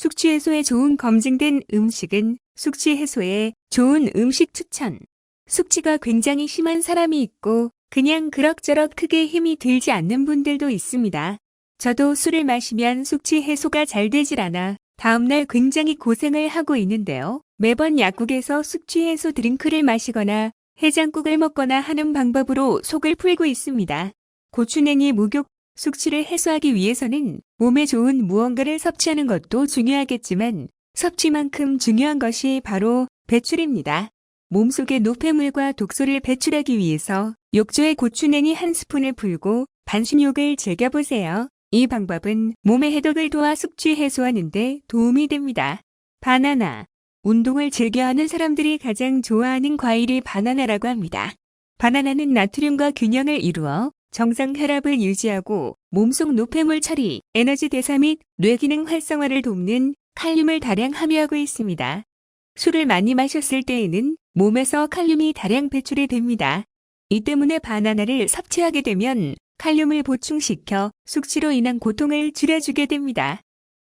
숙취 해소에 좋은 검증된 음식은 숙취 해소에 좋은 음식 추천. 숙취가 굉장히 심한 사람이 있고 그냥 그럭저럭 크게 힘이 들지 않는 분들도 있습니다. 저도 술을 마시면 숙취 해소가 잘 되질 않아 다음날 굉장히 고생을 하고 있는데요. 매번 약국에서 숙취 해소 드링크를 마시거나 해장국을 먹거나 하는 방법으로 속을 풀고 있습니다. 고추냉이 목욕, 숙취를 해소하기 위해서는 몸에 좋은 무언가를 섭취하는 것도 중요하겠지만 섭취만큼 중요한 것이 바로 배출입니다. 몸속의 노폐물과 독소를 배출하기 위해서 욕조에 고추냉이 한 스푼을 풀고 반신욕을 즐겨보세요. 이 방법은 몸의 해독을 도와 숙취 해소하는 데 도움이 됩니다. 바나나. 운동을 즐겨하는 사람들이 가장 좋아하는 과일이 바나나라고 합니다. 바나나는 나트륨과 균형을 이루어 정상 혈압을 유지하고 몸속 노폐물 처리, 에너지 대사 및 뇌기능 활성화를 돕는 칼륨을 다량 함유하고 있습니다. 술을 많이 마셨을 때에는 몸에서 칼륨이 다량 배출이 됩니다. 이 때문에 바나나를 섭취하게 되면 칼륨을 보충시켜 숙취로 인한 고통을 줄여주게 됩니다.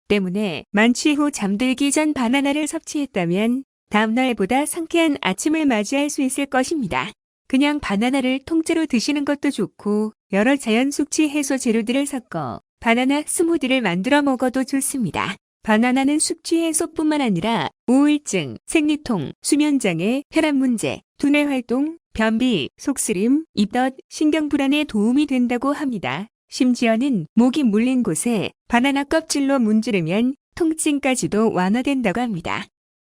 때문에 만취 후 잠들기 전 바나나를 섭취했다면 다음날보다 상쾌한 아침을 맞이할 수 있을 것입니다. 그냥 바나나를 통째로 드시는 것도 좋고 여러 자연 숙취 해소 재료들을 섞어 바나나 스무디를 만들어 먹어도 좋습니다. 바나나는 숙취 해소뿐만 아니라 우울증, 생리통, 수면장애, 혈압 문제, 두뇌 활동, 변비, 속쓰림, 입덧, 신경 불안에 도움이 된다고 합니다. 심지어는 목이 물린 곳에 바나나 껍질로 문지르면 통증까지도 완화된다고 합니다.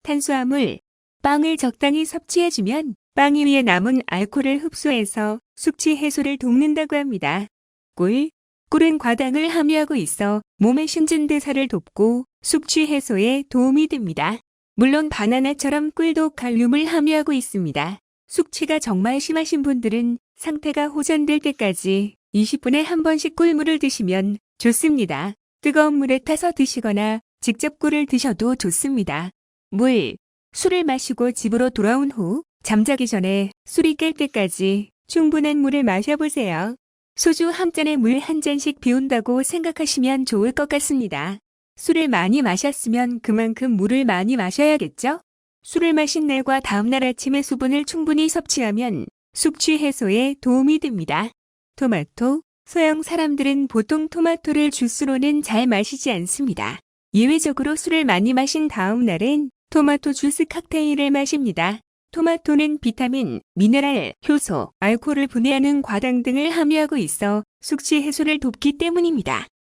탄수화물, 빵을 적당히 섭취해주면 빵 위에 남은 알코올을 흡수해서 숙취 해소를 돕는다고 합니다. 꿀, 꿀은 과당을 함유하고 있어 몸의 신진대사를 돕고 숙취 해소에 도움이 됩니다. 물론 바나나처럼 꿀도 칼륨을 함유하고 있습니다. 숙취가 정말 심하신 분들은 상태가 호전될 때까지 20분에 한 번씩 꿀물을 드시면 좋습니다. 뜨거운 물에 타서 드시거나 직접 꿀을 드셔도 좋습니다. 물, 술을 마시고 집으로 돌아온 후 잠자기 전에 술이 깰 때까지 충분한 물을 마셔보세요. 소주 한 잔에 물 한 잔씩 비운다고 생각하시면 좋을 것 같습니다. 술을 많이 마셨으면 그만큼 물을 많이 마셔야겠죠? 술을 마신 날과 다음날 아침에 수분을 충분히 섭취하면 숙취 해소에 도움이 됩니다. 토마토, 서양 사람들은 보통 토마토를 주스로는 잘 마시지 않습니다. 예외적으로 술을 많이 마신 다음 날엔 토마토 주스 칵테일을 마십니다. 토마토는 비타민, 미네랄, 효소, 알코올을 분해하는 과당 등을 함유하고 있어 숙취 해소를 돕기 때문입니다.